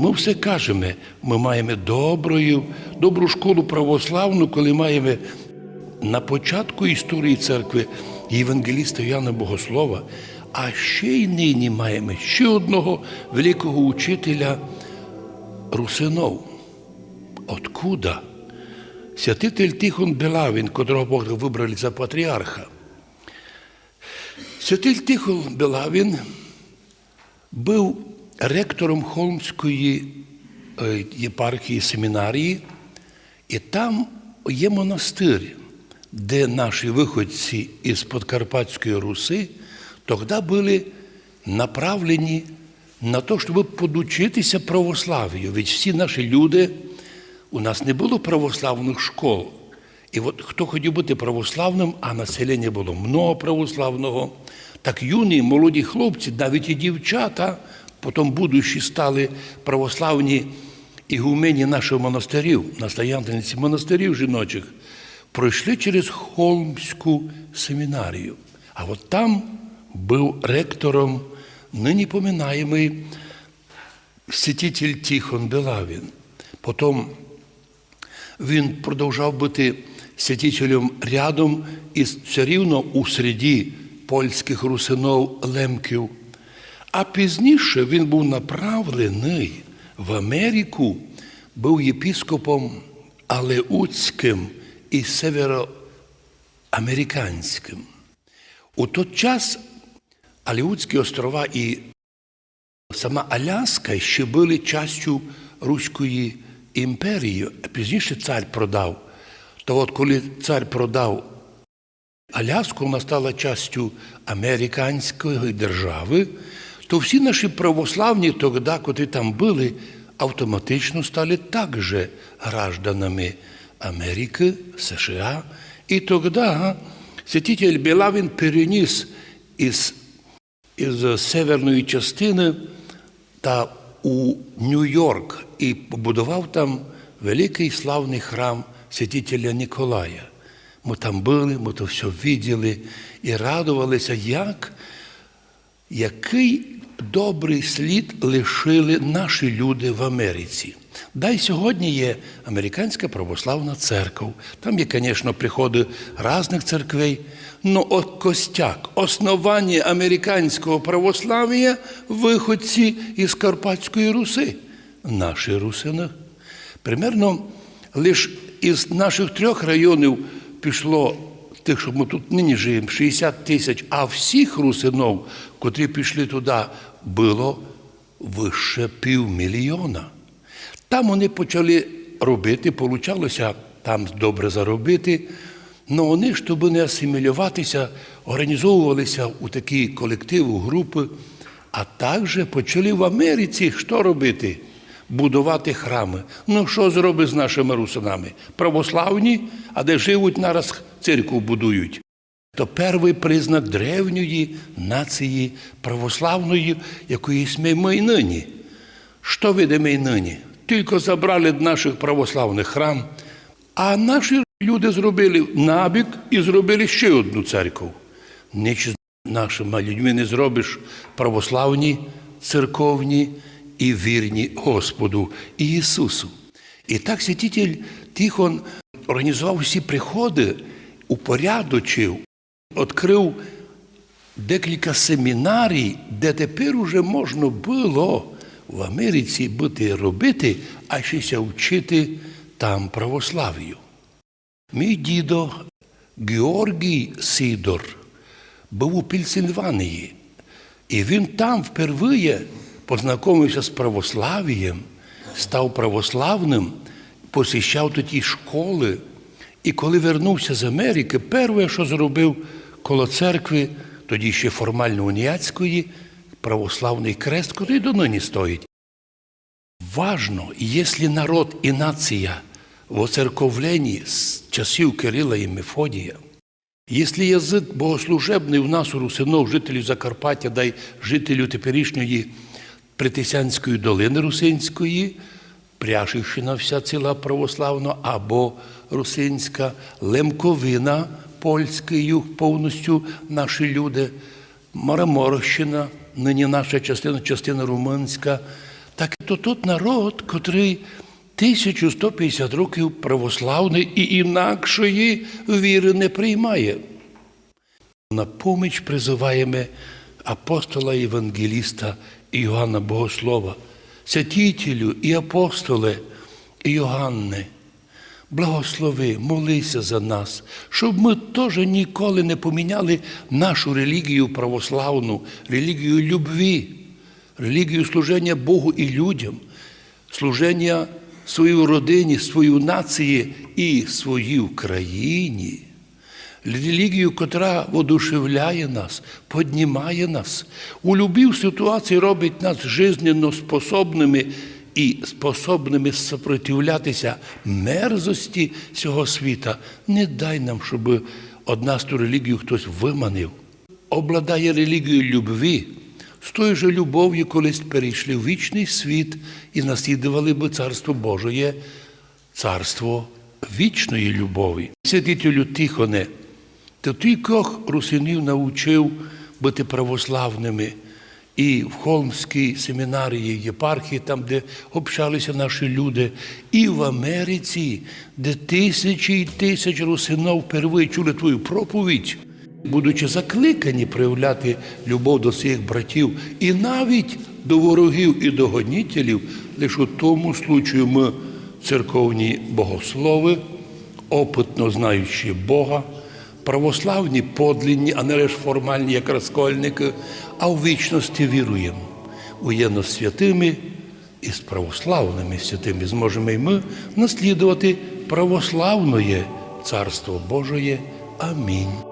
ми все кажемо, ми маємо доброю, добру школу православну, коли маємо на початку історії церкви євангеліста Яна Богослова, а ще й нині маємо ще одного великого учителя русинов. Откуда? Святитель Тихон Белавін, котрого Бог вибрали за патріарха. Святитель Тихон Белавін був ректором Холмської е, єпархії семінарії, і там є монастир, де наші виходці із Подкарпатської Руси тоді були направлені на те, щоб подучитися православ'ю. Ведь всі наші люди, у нас не було православних школ. І от хто хотів бути православним, а населення було много православного, так юні, молоді хлопці, навіть і дівчата, потім будущі стали православні ігумені наших монастирів, настоятельниці монастирів жіночих, пройшли через Холмську семінарію. А от там був ректором нині поминаємий святитель Тихон Белавін. Потім він продовжав бути святителем рядом із все рівно у середі польських русинов лемків. А пізніше він був направлений в Америку, був єпіскопом Алеуцьким і североамериканським. У той час Алеутські острова і сама Аляска ще були частю Руської імперії, а пізніше цар продав. То от коли цар продав Аляску, вона стала частю американської держави, то всі наші православні тоді, котрі там були, автоматично стали також гражданами Америки, США. І тоді святитель Білавін переніс із, із северної частини та у Нью-Йорк і побудував там великий славний храм святителя Ніколая. Ми там були, ми то все бачили і радувалися, як, який добрий слід лишили наші люди в Америці. Да, й сьогодні є Американська православна церква. Там є, звісно, приходи різних церквей. Ну, от костяк, основання американського православ'я виходці із Карпатської Руси, наші русини. Примерно лише із наших трьох районів пішло тих, що ми тут нині живемо, 60 тисяч, а всіх русинов, котрі пішли туди, було вище півмільйона. Там вони почали робити, получалося там добре заробити. але вони, щоб не асимілюватися, організовувалися у такі колективи, групи, а також почали в Америці що робити? Будувати храми. Ну, що зробить з нашими русинами? Православні, а де живуть, нараз церкву будують. То перший признак древньої нації православної, якої ми й нині. Що видимо й нині? Тільки забрали наших православних храм, а наші люди зробили набік і зробили ще одну церкву. Ніч нашими людьми не зробиш православні, церковні і вірні Господу Ісусу. І так святитель Тихон організував всі приходи, упорядочив, відкрив декілька семінарій, де тепер уже можна було в Америці бути робити, а ще вчити там православ'ю. Мій дідо Георгій Сидор був у Пенсильванії, і він там впервые познайомився з православ'ям, став православним, посіщав тоді школи. І коли вернувся з Америки, перше, що зробив коло церкви, тоді ще формально уніяцької, православний крест, який до нині стоїть. Важно, якщо народ і нація в оцерковленні з часів Кирила і Мефодія, якщо язик богослужебний у нас у русинов, жителів Закарпаття, дай жителю теперішньої Притисянської долини Русинської, Пряшівщина вся ціла православна або русинська, Лемковина, польський юг, повністю наші люди, Мараморщина, нині наша частина, частина румунська, Так то тут народ, котрий 1150 років православний і інакшої віри не приймає. На поміч призиваємо апостола Євангеліста Іоанна Богослова, святітелю і апостоле Іоанне. Благослови, молися за нас, щоб ми теж ніколи не поміняли нашу релігію православну, релігію любві, релігію служення Богу і людям, служення своїй родині, своїй нації і своїй країні. Релігію, котра воодушевляє нас, піднімає нас, у любій ситуації робить нас жизненно способними і способними сопротивлятися мерзості цього світа. Не дай нам, щоб од нас ту релігію хтось виманив. Обладає релігією любві, з тою же любов'ю колись перейшли в вічний світ і наслідували би Царство Божоє, царство вічної любові. Святителю Тихоне, то кількох русинів навчив бути православними. І в Холмській семінарії, єпархії, там, де общалися наші люди, і в Америці, де тисячі і тисячі русинов впервые чули твою проповідь, будучи закликані проявляти любов до своїх братів і навіть до ворогів і до гонітелів, лише у тому случаю ми, церковні богослови, опитно знаючи Бога, православні подлинні, а не лише формальні, як розкольники, а в вічності віруємо. Уєдно з святими і з православними святими зможемо і ми наслідувати православне Царство Божоє. Амінь.